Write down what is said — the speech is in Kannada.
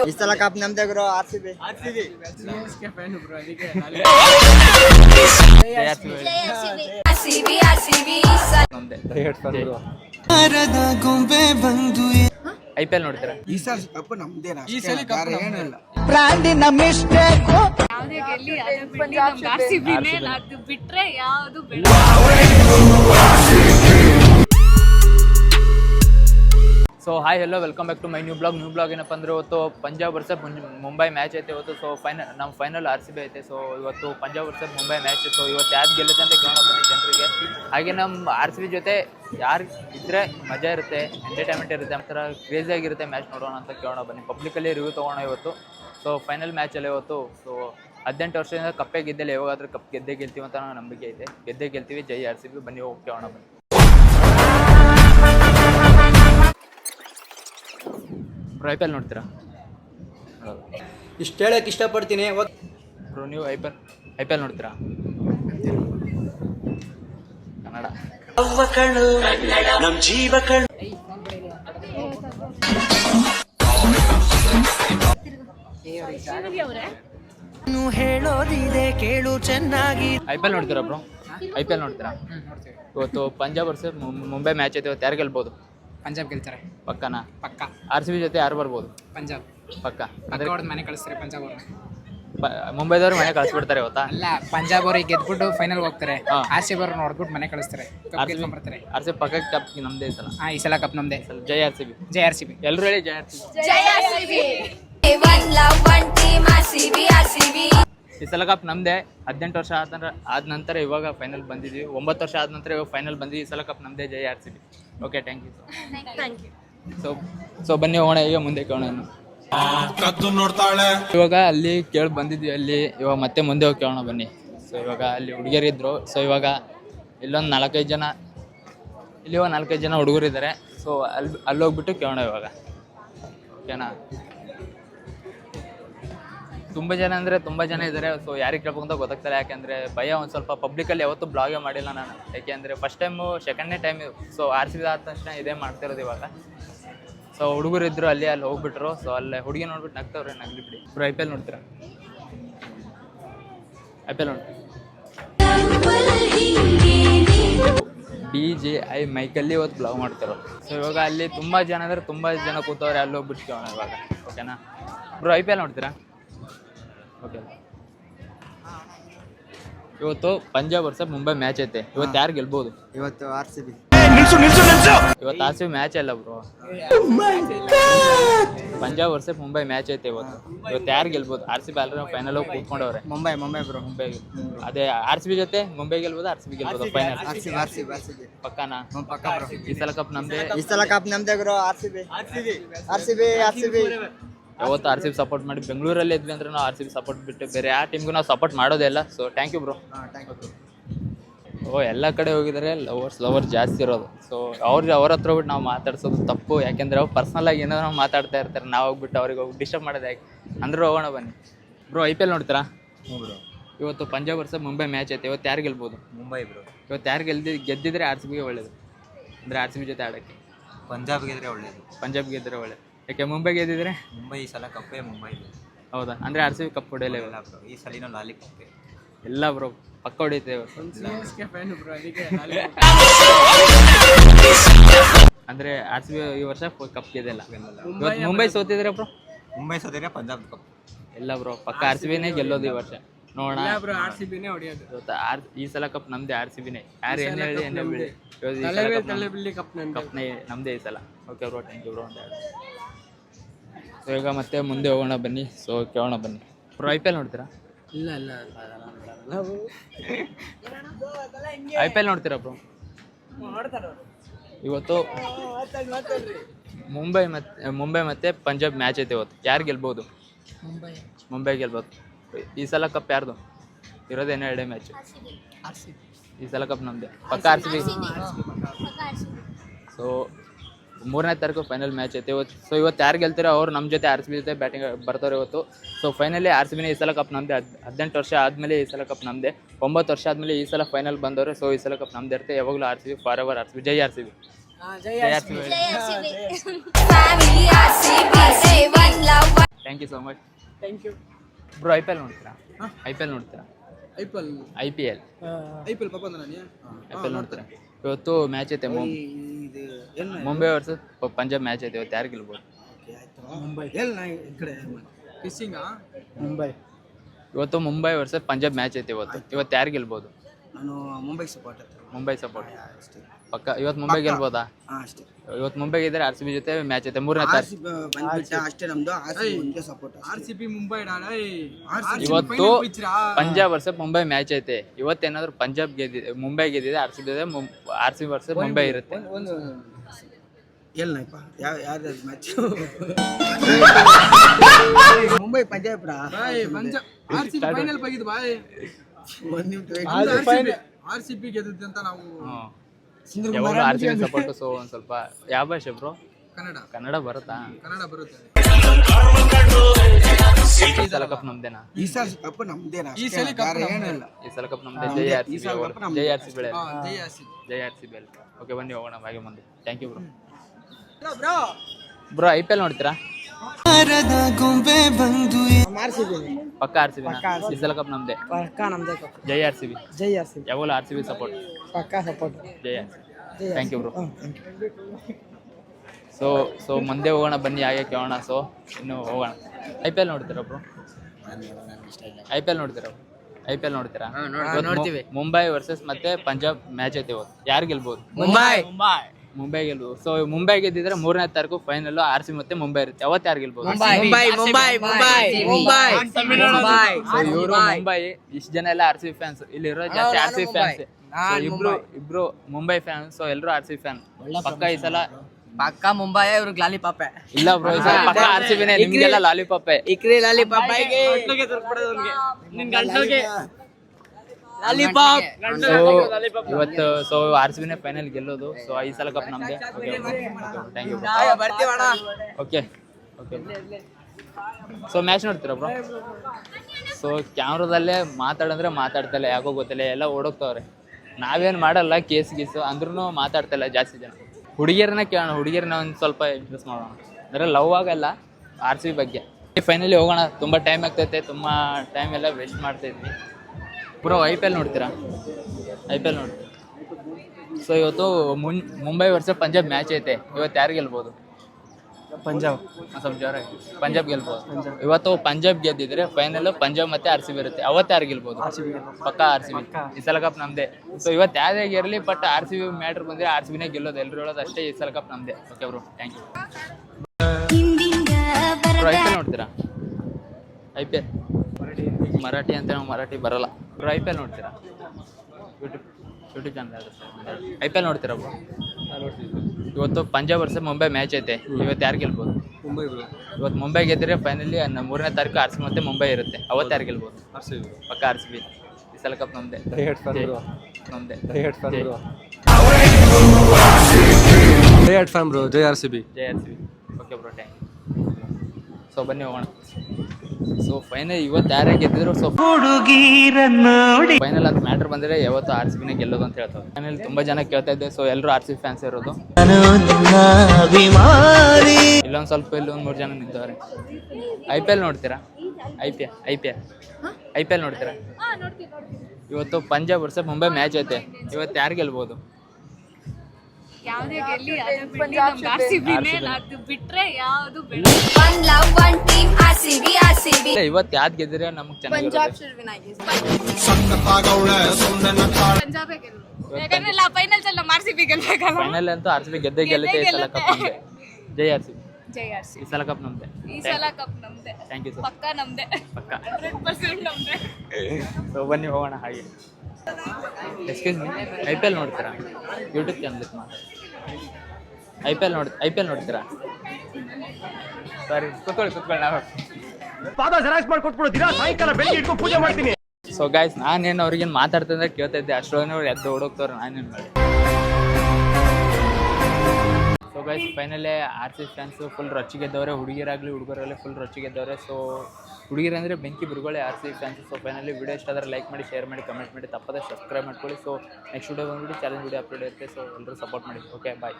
ಈ ಸಲ ಕಪ್ ನಮ್ದೇ ಗುರು R C B I P L ನೋಡ್ತೀರಾ? ಈ ಸಲ ಕಪ್ ನಮ್ದೇನ? ಈ ಸಲ ಕಪ್ ಏನಿಲ್ಲ ಯಾವ್ದೇ ಗೆಲ್ಲಿ ಅದು ಬಿಡ್ಲಿ ನಮ್ಗೆ ಆರ್ಸಿಬಿನೇ ಅದು ಬಿಟ್ರೆ ಯಾವುದು ಬೇಡ. So hi hello welcome back to my new blog new blog ಏನಪ್ಪ ಅಂದರೆ ಇವತ್ತು ಪಂಜಾಬ್ ವರ್ಸಸ್ ಮುಂಬೈ ಮ್ಯಾಚ್ ಐತೆ ಇವತ್ತು. ಸೊ ಫೈನಲ್ ನಮ್ಮ ಫೈನಲ್ ಆರ್ ಸಿ ಬಿ ಐತೆ. ಸೊ ಇವತ್ತು Punjab versus Mumbai match so ಇವತ್ತು ಯಾರು ಗೆಲ್ಲುತ್ತೆ ಅಂತ ಕೇಳೋಣ ಬನ್ನಿ ಜನರಿಗೆ. ಹಾಗೆ ನಮ್ಮ ಆರ್ ಸಿ ಬಿ ಜೊತೆ ಯಾರು ಇದ್ದರೆ ಮಜಾ ಇರುತ್ತೆ ಎಂಟರ್ಟೈನ್ಮೆಂಟ್ ಇರುತ್ತೆ, ಒಂಥರ ಕ್ರೇಜಿ ಆಗಿರುತ್ತೆ ಮ್ಯಾಚ್ ನೋಡೋಣ ಅಂತ ಕೇಳೋಣ ಬನ್ನಿ. ಪಬ್ಲಿಕಲ್ಲಿ ರಿವ್ಯೂ ತೊಗೋಣ ಇವತ್ತು. ಸೊ ಫೈನಲ್ ಮ್ಯಾಚಲ್ಲಿ ಇವತ್ತು. ಸೊ ಹದಿನೆಂಟು ವರ್ಷದಿಂದ ಕಪ್ಪೇ ಗೆದ್ದಲ್ಲಿ ಯಾವಾಗಾದರೂ ಕಪ್ ಗೆದ್ದೇ ಗೆಲ್ತೀವಿ ಅಂತ ನಂಬಿಕೆ ಐತೆ. ಗೆದ್ದೇ ಗೆಲ್ತೀವಿ. ಜೈ ಆರ್ ಸಿ ಬಿ ಬನ್ನಿ, ಹೋಗಿ ಕೇಳೋಣ ಬನ್ನಿ. ಐ ಪಿ ಎಲ್ ನೋಡ್ತೀರಾ? ಇಷ್ಟು ಹೇಳಕ್ಕೆ ಇಷ್ಟಪಡ್ತೀನಿ. ಬ್ರೋ ನೀವು I P L I P L ನೋಡ್ತೀರಾ? ಕನ್ನಡ. ಐ ಪಿ ಎಲ್ ನೋಡ್ತೀರಾ ಬ್ರೋ? ಐ ಪಿ ಎಲ್ ನೋಡ್ತೀರಾ? ಇವತ್ತು ಪಂಜಾಬ್ ವರ್ಸಸ್ ಮುಂಬೈ ಮ್ಯಾಚ್ ಐತೆ ಇವತ್ತು ಯಾರು ಗೆಲ್ಬೋದು? ಪಂಜಾಬ್ ಗೆಲ್ತಾರೆ ಪಕ್ಕನ ಪಕ್ಕ ಆರ್ ಸಿ ಬಿ ಜೊತೆ ಯಾರು ಬರ್ಬೋದು ಪಂಜಾಬ್ ಪಕ್ಕ ಪಕ್ಕ ಅಂದ್ರೆ ಹೊಡೆದ್ ಮನೆ ಕಳಿಸ್ತಾರೆ ಪಂಜಾಬ್ ಅವ್ರನ್ನ ಮುಂಬೈದವ್ರು ಮನೆ ಕಳಿಸ್ಬಿಡ್ತಾರೆ ಗೊತ್ತಾ ಅಲ್ಲ ಪಂಜಾಬ್ ಅವ್ರಿಗೆ ಗೆದ್ಬಿಟ್ಟು ಫೈನಲ್ ಹೋಗ್ತಾರೆ ಹಾ. ಆರ್ ಸಿ ಬಿ ಅವ್ರನ್ನ ಮನೆ ಕಳಿಸ್ತಾರೆ ಕಪ್ ಆರ್ ಸಿ ಬಿ ಪಕ್ಕಕ್ಕೆ ಕಪ್ ನಮ್ದೇ ಈ ಸಲ ಹಾ ಈ ಸಲ ಕಪ್ ನಮ್ದೆ ಸಲ ಜೈ ಆರ್ ಸಿ ಬಿ ಜೈ ಆರ್ ಸಿ ಬಿ ಎಲ್ಲರೂ ಹೇಳಿ ಜೈ ಆರ್ ಸಿ ಬಿ ಜೈ RCB one love one team RCB RCB ಈ ಸಲ ಕಪ್ ನಮ್ದೇ ಹದಿನೆಂಟು ವರ್ಷ ಆದ ನಂತರ ಆದ ನಂತರ ಇವಾಗ ಫೈನಲ್ ಬಂದಿದ್ವಿ ಒಂಬತ್ತು ವರ್ಷ ಆದ ನಂತರ ಇವಾಗ ಫೈನಲ್ ಬಂದಿದ್ವಿ ಈ ಸಲ ಕಪ್ ನಮ್ದೇ ಜೈ R C B okay thank you thank you so so ಬನ್ನಿ ಹೋಗೋಣ ಈಗ ಮುಂದೆ ಕೇಳೋಣ ನೋಡ್ತಾಳೆ. ಇವಾಗ ಅಲ್ಲಿ ಕೇಳಿ ಬಂದಿದ್ವಿ ಅಲ್ಲಿ ಇವಾಗ ಮತ್ತೆ ಮುಂದೆ ಹೋಗಿ ಕೇಳೋಣ ಬನ್ನಿ. ಸೊ ಇವಾಗ ಅಲ್ಲಿ ಹುಡುಗಿಯರಿದ್ರು ಸೊ ಇವಾಗ ಇಲ್ಲೊಂದು ನಾಲ್ಕೈದು ಜನ ಇಲ್ಲಿ ಒಂದು ನಾಲ್ಕೈದು ಜನ ಹುಡುಗರು ಇದ್ದಾರೆ ಸೊ ಅಲ್ಲಿ ಅಲ್ಲೋಗ್ಬಿಟ್ಟು ಕೇಳೋಣ ಇವಾಗ. ಓಕೆನಾ ತುಂಬ ಜನ ಅಂದರೆ ತುಂಬ ಜನ ಇದ್ದಾರೆ ಸೊ ಯಾರಿಗೆ ಕೇಳ್ಬೇಕು ಅಂತ ಗೊತ್ತಾಗ್ತಾರೆ ಯಾಕೆಂದರೆ ಭಯ ಒಂದು ಸ್ವಲ್ಪ ಪಬ್ಲಿಕಲ್ಲಿ ಯಾವತ್ತೂ ಬ್ಲಾಗೇ ಮಾಡಿಲ್ಲ ನಾನು. ಯಾಕೆಂದರೆ ಫಸ್ಟ್ ಟೈಮು ಸೆಕೆಂಡ್ನೇ ಟೈಮ್ ಸೊ ಆರ್ ಸಿ ಆದ ತಕ್ಷಣ ಇದೇ ಮಾಡ್ತಿರೋದು ಇವಾಗ. ಸೊ ಹುಡುಗರು ಇದ್ದರು ಅಲ್ಲಿ ಅಲ್ಲಿ ಹೋಗ್ಬಿಟ್ರು. ಸೊ ಅಲ್ಲಿ ಹುಡುಗಿ ನೋಡ್ಬಿಟ್ಟು ನಗ್ತವ್ರೆ, ನಗ್ಲಿ ಬಿಡಿ. ಇಬ್ರು ಐ ಪಿ ಎಲ್ ನೋಡ್ತೀರಾ? I P L D J I ಮೈಕಲ್ಲಿ ಇವತ್ತು ಬ್ಲಾಗ್ ಮಾಡ್ತಾರೆ ಸೊ ಇವಾಗ ಅಲ್ಲಿ ತುಂಬ ಜನ ಅಂದರೆ ತುಂಬ ಜನ ಕೂತವ್ರೆ, ಅಲ್ಲಿ ಹೋಗ್ಬಿಟ್ಟು ಇವಾಗ. ಓಕೆನಾ ಬ್ರೋ, ಐ ಪಿ ಎಲ್ ನೋಡ್ತೀರಾ? ಓಕೆ ಇವತ್ತು ಪಂಜಾಬ್ ವರ್ಷ ಮುಂಬೈ ಮ್ಯಾಚ್ ಐತೆ ಇವತ್ತು ಯಾರು ಗೆಲ್ಬಹುದು ಇವತ್ತು ಆರ್ ಸಿ ಬಿ ಇವತ್ತು ಆರ್ ಸಿ ಬಿ ಮ್ಯಾಚ್ ಅಲ್ಲ bro Punjab versus Mumbai match ಐತೆ ಇವತ್ತು ಇವತ್ತು ಯಾರು ಗೆಲ್ಬಹುದು R C B already final ಹೋಗಿ ಕೂತ್ಕೊಂಡವ್ರೆ ಮುಂಬೈ ಮುಂಬೈ ಬ್ರೋ ಮುಂಬೈ ಅದೇ ಆರ್ ಸಿ ಬಿ ಜೊತೆ ಮುಂಬೈ ಗೆಲ್ಬಹುದು R C B ಗೆಲ್ಬಹುದು final R C B R C B R C B ಪಕ್ಕಾನಾ ಪಕ್ಕ ಬ್ರೋ ಈ ಸಲ ಕಪ್ ನಮ್ದೇ ಈ ಸಲ ಕಪ್ ನಮ್ದೇ ಗುರು R C B R C B R C B R C B ಯಾವತ್ತು ಆರ್ ಸಿ ಬಿ ಸಪೋರ್ಟ್ ಮಾಡಿ ಬೆಂಗಳೂರಲ್ಲಿ ಇದ್ವಿ ಅಂದ್ರೆ ನಾವು ಆರ್ ಸಿ ಬಿ ಸಪೋರ್ಟ್ ಬಿಟ್ಟು ಬೇರೆ ಯಾವ ಟೀಮ್ಗೂ ನಾವು ಸಪೋರ್ಟ್ ಮಾಡೋದೇ ಇಲ್ಲ. ಸೊ ಥ್ಯಾಂಕ್ ಯು ಬ್ರೋ ಹಾಂ ಥ್ಯಾಂಕ್ ಯು ಓ ಎಲ್ಲ ಕಡೆ ಹೋಗಿದ್ದಾರೆ ಲವರ್ಸ್ ಲವರ್ ಜಾಸ್ತಿ ಇರೋದು. ಸೊ ಅವ್ರಿಗೆ ಅವ್ರ ಹತ್ರ ಹೋಗ್ಬಿಟ್ಟು ನಾವು ಮಾತಾಡ್ಸೋದು ತಪ್ಪು. ಯಾಕೆಂದ್ರೆ ಅವ್ರು ಪರ್ಸ್ನಲಾಗಿ ಆಗಿ ಏನಾದ್ರು ಮಾತಾಡ್ತಾ ಇರ್ತಾರೆ ನಾವು ಹೋಗ್ಬಿಟ್ಟು ಅವ್ರಿಗೆ ಹೋಗಿ ಡಿಸ್ಟರ್ಬ್ ಮಾಡೋದು ಯಾಕೆ? ಅಂದ್ರೆ ಹೋಗೋಣ ಬನ್ನಿ. ಬ್ರೋ ಐ ಪಿ ಎಲ್ ನೋಡ್ತೀರಾ? ಇವತ್ತು ಪಂಜಾಬ್ ವರ್ಷ ಮುಂಬೈ ಮ್ಯಾಚ್ ಐತೆ. ಇವತ್ತು ಯಾರು ಗೆಲ್ಬೋದು? ಮುಂಬೈ ಬ್ರೋ ಇವತ್ತು ಯಾರು ಗೆಲ್ದಿ ಗೆದ್ದಿದ್ರೆ ಆರ್ ಸಿ ಬಿಗೆ ಒಳ್ಳೇದು. ಅಂದರೆ ಆರ್ ಸಿ ಬಿ ಜೊತೆ ಆಡೋಕ್ಕೆ. ಪಂಜಾಬ್ ಇದ್ದರೆ ಒಳ್ಳೇದು. ಪಂಜಾಬ್ ಗೆದ್ದರೆ ಒಳ್ಳೇದು. ಯಾಕೆ ಮುಂಬೈ ಗೆದ್ದಿದ್ರೆ ಮುಂಬೈ ಈ ಸಲ ಕಪ್ಪೇ ಮುಂಬೈ ಹೌದಾ? ಅಂದ್ರೆ ಆರ್ ಸಿ ಬಿ ಕಪ್ ಹೊಡೆಯಲೇ ಇಲ್ಲ. ಬ್ರೋ ಈ ಸಲಿನ ಲಾಲಿ ಕಪ್ಪೆ ಎಲ್ಲ ಬ್ರೋ ಪಕ್ಕ ಹೊಡಿತೇವೆ ಅಂದ್ರೆ ಆರ್ ಸಿ ಬಿ ಈ ವರ್ಷ ಕಪ್ ಗೆದ್ದಿಲ್ಲ. ಇವತ್ತು ಮುಂಬೈ ಸೋತಿದ್ರೆ ಬ್ರೋ? ಮುಂಬೈ ಸೋತಿದ್ರೆ ಪಂಜಾಬ್ ಕಪ್ ಎಲ್ಲ ಬ್ರೋ ಪಕ್ಕ ಆರ್ ಸಿ ಬಿನೇ ಗೆಲ್ಲೋದು ಈ ವರ್ಷ. ನೋಡೋಣ. ಆರ್ ಸಿ ಬಿನೇ ಹೊಡೆಯೋದು. ಇವತ್ತು ಆರ್ ಈ ಸಲ ಕಪ್ ನಮ್ದೇ ಆರ್ ಸಿ ಬಿನೇ. ಯಾರು ಏನು ಹೇಳಿ ಏನು ಬಿಡಿ. ಇವತ್ತು ಈ ಸಲ cup ನಮ್ದೇ. ಕಪ್ ನೇ ನಮ್ದೇ ಈ ಸಲ. Okay bro thank you bro ಅಂತ ಹೇಳಿ. ಸೊ ಈಗ ಮತ್ತೆ ಮುಂದೆ ಹೋಗೋಣ ಬನ್ನಿ. ಸೊ ಕೇಳೋಣ ಬನ್ನಿ. ಬ್ರೋ ಐ ಪಿ ಎಲ್ ನೋಡ್ತೀರಾ? ಇಲ್ಲ ಇಲ್ಲ ಐ ಪಿ ಎಲ್ ನೋಡ್ತೀರಾ ಬ್ರೋ ಇವತ್ತು ಮುಂಬೈ ಮತ್ತೆ ಮುಂಬೈ ಮತ್ತೆ ಪಂಜಾಬ್ ಮ್ಯಾಚ್ ಐತೆ ಇವತ್ತು. ಯಾರು ಗೆಲ್ಬೋದು? ಮುಂಬೈ. ಮುಂಬೈ ಗೆಲ್ಬೋದು. ಈ ಸಲ ಕಪ್ ಯಾರ್ದು? ಇರೋದೇನೋ ಎರಡೇ ಮ್ಯಾಚ್ ಈ ಸಲ ಕಪ್ ನಮ್ಮದೇ ಪಕ್ಕ ಆರ್ ಸಿ ಬಿ. ಸೊ ಮೂರನೇ ತಾರೀಕು ಫೈನಲ್ ಮ್ಯಾಚ್ ಐತೆ ಇವತ್ತು. ಸೊ ಇವತ್ತು ಯಾರು ಗೆಲ್ತಾರೋ ಅವ್ರು ನಮ್ಮ ಜೊತೆ ಆರ್ ಸಿ ಬಿ ಜೊತೆ ಬ್ಯಾಟಿಂಗ್ ಬರ್ತಾರೆ ಇವತ್ತು. ಸೊ ಫೈನಲಿ ಆರ್ ಸಿ ಬಿನೇ ಈ ಸಲ ಕಪ್ ನಮ್ಮದೇ ಹದ್ ಹದಿನೆಂಟು ವರ್ಷ ಆದಮೇಲೆ ಈ ಸಲ ಕಪ್ ನಮ್ಮದೇ ಒಂಬತ್ತು ವರ್ಷ ಆದಮೇಲೆ ಈ ಸಲ ಫೈನಲ್ ಬಂದವರು. ಸೊ ಈ ಸಲ ಕಪ್ ನಮ್ಮದೇ ಇರುತ್ತೆ. ಯಾವಾಗಲೂ R C B forever R C B Jai R C B thank thank you so much thank you bro I P L ನೋಡ್ತೀರಾ? ಐ ಪಿ ಎಲ್ ನೋಡ್ತೀರಾ? I P L I P L I P L ಪಾಪ ಐ ಪಿ ಎಲ್ ನೋಡ್ತೀರಾ? ಇವತ್ತು ಮ್ಯಾಚ್ ಐತೆ ಮುಂ- ಮುಂಬೈ ವರ್ಸಸ್ ಪಂಜಾಬ್ ಮ್ಯಾಚ್ ಐತೆ ಇವತ್ತು ಯಾರು ಗೆಲ್ಬೋದು? ಮುಂಬೈ. ಕಿಸ್ಸಿಂಗಾ? ಮುಂಬೈ. ಇವತ್ತು ಮುಂಬೈ ವರ್ಸಸ್ ಪಂಜಾಬ್ ಮ್ಯಾಚ್ ಐತೆ ಇವತ್ತು. ಇವತ್ತು ಯಾರು ಗೆಲ್ಬೋದು? ನಾನು ಮುಂಬೈ ಸಪೋರ್ಟ್ ಮುಂಬೈ ಸಪೋರ್ಟ್ ಪಕ್ಕ ಇವತ್ ಮುಂಬೈ ಗೆಲ್ಬೋದಾ ಇವತ್ ಅಷ್ಟೇ ಇವತ್ತು ಮುಂಬೈ ಇದ್ರೆ ಆರ್ ಸಿ ಬಿ ಜೊತೆ ಮ್ಯಾಚ್ ಐತೆ ಮೂರನೇ ತಾರೀಕು ಬಂದ್ಬಿಟ್ಟೆ ಅಷ್ಟೇ ನಮ್ದು support R C P Mumbai ಇವತ್ತು ಪಂಜಾಬ್ ವರ್ಷ ಮುಂಬೈ ಮ್ಯಾಚ್ ಐತೆ ಇವತ್ತೇನಾದ್ರು ಪಂಜಾಬ್ ಗೆದ್ದಿದೆ ಮುಂಬೈ ಗೆದ್ದಿದೆ R C B R C B versus Mumbai ಇರುತ್ತೆ ಎಲ್ಲಪ್ಪ ಯಾವ ಯಾವ್ದು ಮ್ಯಾಚ್ ಮುಂಬೈ ಪಂಜಾಬ್ ಫೈನಲ್ ಬಾಯ್ ಒಂದು ನಿಮಿಷ ಆರ್ ಸಿ ಪಿ ಗೆದ್ದಿದ್ದು ಅಂತ ನಾವು ಯಾವಾಗಲೂ R C B support so ಒಂದು ಸ್ವಲ್ಪ ಯಾವ ಭಾಷೆ ಬ್ರೋ ಕನ್ನಡ ಕನ್ನಡ ಬರುತ್ತಾ ಕನ್ನಡ ಬರುತ್ತೆ ಈ ಸಲ ಕಪ್ ನಮ್ದೇನಾ ಈ ಸಲ ಕಪ್ ನಮ್ದೇನ ಈ ಸಲ ಕಪ್ ಏನಿಲ್ಲ ಈ ಸಲ ಕಪ್ ನಮ್ದೇ ಜೈ ಆರ್ ಸಿ ಬಿ ಜೈ ಆರ್ ಸಿ ಬೆಳೆ ಹಾ, ಜೈ ಆರ್ ಸಿ ಜೈ ಆರ್ ಸಿ ಬಿ ಓಕೆ ಬನ್ನಿ ಹೋಗೋಣ ಹಾಗೆ ಮುಂದೆ thank you bro bro bro I P L ನೋಡ್ತೀರಾ ಪಕ್ಕ ಆರ್ ಸಿ ಬಿ ಈ ಸಲ ಕಪ್ ನಮ್ದೇ ಪಕ್ಕ ನಮ್ದೇ ಕಪ್ ಜೈ ಆರ್ ಸಿ ಬಿ ಜೈ ಆರ್ ಸಿ ಬಿ ಯಾವಾಗಲೂ ಆರ್ ಸಿ ಬಿ ಸಪೋರ್ಟ್ ಪಕ್ಕ support Jaya. Thank you bro so so ಮುಂದೆ ಹೋಗೋಣ ಬನ್ನಿ ಹಾಗೆ ಕೇಳೋಣ. ಸೊ ಇನ್ನು ಹೋಗೋಣ. ಐ ಪಿ ಎಲ್ ನೋಡ್ತೀರಾ ಬ್ರೋ ಐ ಪಿ ಎಲ್ ನೋಡ್ತೀರಾ ಐ ಪಿ ಎಲ್ ನೋಡ್ತೀರಾ? ನೋಡ್ತೀವಿ. ಮುಂಬೈ ವರ್ಸಸ್ ಮತ್ತೆ ಪಂಜಾಬ್ ಮ್ಯಾಚ್ ಐತೆ ಇವತ್ತು. ಯಾರು ಗೆಲ್ಬೋದು? ಮುಂಬೈ. ಮುಂಬೈ. ಗೆಲ್ಬೋದು ಸೊ ಮುಂಬೈ ಗೆದ್ದಿದ್ರೆ ಮೂರನೇ ತಾರೀಕು ಫೈನಲ್ ಆರ್ ಸಿ ಮತ್ತೆ ಮುಂಬೈ ಇರುತ್ತೆ ಅವತ್ತು ಯಾರು ಗೆಲ್ಬಹುದು ಮುಂಬೈ ಮುಂಬೈ ಮುಂಬೈ ಮುಂಬೈ ಸೊ ಇವರು ಮುಂಬೈ ಇಷ್ಟು ಜನ ಎಲ್ಲ ಆರ್ ಸಿ ಫ್ಯಾನ್ಸ್ ಇಲ್ಲಿರೋ ಜಾಸ್ತಿ ಆರ್ ಸಿ ಫ್ಯಾನ್ಸ್ ಇಬ್ರು ಇಬ್ರು ಮುಂಬೈ ಫ್ಯಾನ್ ಸೊ ಎಲ್ಲರೂ ಆರ್ ಸಿ ಫ್ಯಾನ್ ಪಕ್ಕ ಈ ಸಲ ಪಕ್ಕ ಮುಂಬೈ ಇವ್ರಿಗೆ ಲಾಲಿಪಾಪೆ ಇಲ್ಲ ಬ್ರೋ ಪಕ್ಕ ಆರ್ ಸಿ ಬಿನೇ ನಿಮ್ಗೆಲ್ಲ ಲಾಲಿಪಾಪೆ ಇಕ್ರಿ ಲಾಲಿಪಾಪ್ ಇವತ್ತು ಸೊ ಆರ್ ಸಿ ಬಿನೇ ಫೈನಲ್ ಗೆಲ್ಲೋದು. ಸೊ ಈ ಸಲ ಕಪ್ ನಮ್ದೆ thank you okay okay so match ನೋಡ್ತೀರಾ ಬ್ರೋ ಸೊ ಕ್ಯಾಮ್ರಾದಲ್ಲೇ ಮಾತಾಡಂದ್ರೆ ಮಾತಾಡ್ತಲ್ಲ ಯಾಕೋ ಗೊತ್ತಿಲ್ಲ ಎಲ್ಲ ಓಡೋಗ್ತಾವ್ರೆ. ನಾವೇನು ಮಾಡಲ್ಲ ಕೇಸ್ ಗೀಸು ಅಂದ್ರೂ ಮಾತಾಡ್ತಲ್ಲ ಜಾಸ್ತಿ ಜನ. ಹುಡುಗಿಯರನ್ನ ಕೇಳೋಣ ಹುಡುಗಿಯರನ್ನ ಒಂದು ಸ್ವಲ್ಪ ಇಂಟ್ರೆಸ್ಟ್ ಮಾಡೋಣ. ಅಂದರೆ ಲವ್ ಆಗಲ್ಲ ಆರ್ ಸಿ ಬಗ್ಗೆ. ಫೈನಲಿ ಹೋಗೋಣ ತುಂಬ ಟೈಮ್ ಆಗ್ತೈತೆ ತುಂಬ ಟೈಮ್ ಎಲ್ಲ ವೇಸ್ಟ್ ಮಾಡ್ತಾ ಇದ್ವಿ. ಬ್ರೋ ಐ ಪಿ ಎಲ್ ನೋಡ್ತೀರಾ? ಐ ಪಿ ಎಲ್ ನೋಡ್ತೀರಾ ಸೊ ಇವತ್ತು ಮುನ್ ಮುಂಬೈ ವರ್ಷ ಪಂಜಾಬ್ ಮ್ಯಾಚ್ ಐತೆ. ಇವತ್ತು ಯಾರು ಗೆಲ್ಬೋದು? ಪಂಜಾಬ್. ಸ್ವಲ್ಪ ಜೋರ ಪಂಜಾಬ್ ಗೆಲ್ಬೋದು. ಇವತ್ತು ಪಂಜಾಬ್ ಗೆದ್ದಿದ್ರೆ ಫೈನಲ್ ಪಂಜಾಬ್ ಮತ್ತೆ ಆರ್ ಸಿ ಬಿ ಇರುತ್ತೆ. ಅವತ್ತು ಯಾರು ಗೆಲ್ಬೋದು? ಪಕ್ಕ ಆರ್ ಸಿ ಬಿ. ಈ ಸಲ ಕಪ್ ನಮ್ದೆ. ಸೊ ಇವತ್ತು ಯಾವ್ದೇ ಇರಲಿ but R C B matter ಬಂದ್ರೆ ಆರ್ ಸಿ ಬಿನೇ ಗೆಲ್ಲೋದು. ಎಲ್ಲರೂ ಹೇಳೋದು ಅಷ್ಟೇ ಈ ಸಲ ಕಪ್ ನಮ್ದೆ. Okay bro thank you I P L ನೋಡ್ತೀರಾ? I P L. ಮರಾಠಿ ಅಂತ ನಾವು ಮರಾಠಿ ಬರಲ್ಲ. ಬ್ರೋ ಐ ಪಿ ಎಲ್ ನೋಡ್ತೀರಾ? YouTube YouTube channel I P L ನೋಡ್ತೀರಾ ಬ್ರೋ? ಇವತ್ತು ಪಂಜಾಬ್ ವರ್ಷ ಮುಂಬೈ ಮ್ಯಾಚ್ ಐತೆ. ಇವತ್ತು ಯಾರು ಗೆಲ್ಬೋದು? ಮುಂಬೈ ಬ್ರೋ. ಇವತ್ತು ಮುಂಬೈ ಗೆದ್ದರೆ ಫೈನಲಿ ಮೂರನೇ ತಾರೀಕು ಆರ್ ಸಿ ಮತ್ತೆ ಮುಂಬೈ ಇರುತ್ತೆ. ಅವತ್ತು ಯಾರು ಗೆಲ್ಬೋದು? ಆರ್ ಸಿ ಪಕ್ಕ ಆರ್ ಸಿ ಬಿ. ಈ ಸಲ ಕಪ್ ನಮ್ದೆ. ನಮ್ದೆ. ಜೈ. ಬ್ರೋ. ಜೈ ಆರ್ ಸಿ ಬಿ. ಜೈ R C B. Okay bro thank so ಬನ್ನಿ ಹೋಗೋಣ. ಸೊ ಫೈನಲ್ ಇವತ್ತು ಯಾರೇ ಗೆದ್ದಿದ್ರು ಸೊ ಫೈನಲ್ ಅಂತ ಮ್ಯಾಟರ್ ಬಂದ್ರೆ ಯಾವತ್ತು ಆರ್ ಸಿ ಬಿನೇ ಗೆಲ್ಲೋದು ಅಂತ ಹೇಳ್ತಾರೆ. ಫೈನಲ್ ತುಂಬಾ ಜನ ಕೇಳ್ತಾ ಇದ್ದೆ. ಸೊ ಎಲ್ಲರೂ ಆರ್ ಸಿ ಬಿ ಫ್ಯಾನ್ಸ್ ಇರೋದು. ಇಲ್ಲೊಂದ್ ಸ್ವಲ್ಪ ಇಲ್ಲೊಂದು ಮೂರು ಜನ ನಿಂತವ್ರೆ ಐ ಪಿ ಎಲ್ ನೋಡ್ತೀರಾ? I P L I P L I P L ನೋಡ್ತೀರಾ? ಹಾ ನೋಡ್ತೀನಿ ನೋಡ್ತೀನಿ. ಇವತ್ತು ಪಂಜಾಬ್ ವರ್ಸಸ್ ಮುಂಬೈ ಮ್ಯಾಚ್ ಐತೆ. ಇವತ್ತು ಯಾರು ಗೆಲ್ಬೋದು? ಬಿಟ್ರೆ ಯಾವುದು ಇವತ್ತು ಯಾವ್ದು ಗೆದ್ರೆ ನಮಗೆ ಚೆನ್ನಾಗಿರುತ್ತೆ ಪಂಜಾಬೇ ಯಾಕಂದ್ರೆ ಆರ್ ಸಿ ಬಿ ಗೆಲ್ಬೇಕಲ್ಲ ಫೈನಲ್ ಅಂತೂ ಆರ್ ಸಿ ಬಿ ಗೆದ್ದೇ ಗೆಲ್ಲುತ್ತೆ ಈ ಸಲ ಕಪ್ ನಮ್ದೆ. ಜೈ ಆರ್ ಸಿ ಜೈ ಆರ್ ಸಿ ಈ ಸಲ ಕಪ್ ನಮ್ದೆ. ಈ ಸಲ ಕಪ್ ನಮ್ದೆ. ಥ್ಯಾಂಕ್ ಯು ಸರ್ ಪಕ್ಕ ನಮ್ದೆ. ಪಕ್ಕ. ಹಂಡ್ರೆಡ್ ಪರ್ಸೆಂಟ್ ನಮ್ದೆ. ಸೊ ಬನ್ನಿ ಹೋಗೋಣ ಹಾಗೆ. Excuse me I P L ನೋಡ್ತೀರಾ? YouTube channel I P L ನೋಡಿ ಐ ಪಿ ಎಲ್ ನೋಡ್ತೀರಾ? ಸರಿ ಕುತ್ಕೊಳ್ಳಿ ಕುತ್ಕೊಳ್ಳಿ ನಾವು ಸೊ ಗಾಯ್ಸ್ ನಾನೇನು ಅವ್ರಿಗೇನು ಮಾತಾಡ್ತಾ ಅಂದ್ರೆ ಕೇಳ್ತಾ ಇದ್ದೆ ಅಷ್ಟೊಂದು ಅವ್ರು ಎದ್ದು ಓಡೋಗ್ತಾರೆ ನಾನೇನು ಮಾಡಿ ಸೊ ಗಾಯ್ಸ್ ಫೈನಲೇ ಆರ್ ಸಿ ಫ್ಯಾನ್ಸು ಫುಲ್ ರೊಚ್ಚಿಗೆದ್ದವ್ರೆ ಹುಡುಗಿರಾಗಲಿ ಹುಡುಗರಾಗಲಿ ಫುಲ್ ರೊಚ್ಚಿಗೆದ್ದವ್ರೆ. ಸೊ ಹುಡುಗಿರಂದರೆ ಬೆಂಕಿ ಬಿರುಗಳೇ R C fans so finally video ಇಷ್ಟ ಆದರೆ ಲೈಕ್ ಮಾಡಿ ಶೇರ್ ಮಾಡಿ ಕಮೆಂಟ್ ಮಾಡಿ, ತಪ್ಪದೆ ಸಬ್ಸ್ಕ್ರೈಬ್ ಮಾಡ್ಕೊಳ್ಳಿ. ಸೊ ನೆಕ್ಸ್ಟ್ ವಿಡಿಯೋ ಬಂದ್ಬಿಟ್ಟು ಚಾಲೆಂಜ್ ವಿಡಿಯೋ ಅಪ್ಲೋಡ್ ಇರುತ್ತೆ. ಸೊ ಎಲ್ಲರೂ ಸಪೋರ್ಟ್ ಮಾಡಿ. Okay bye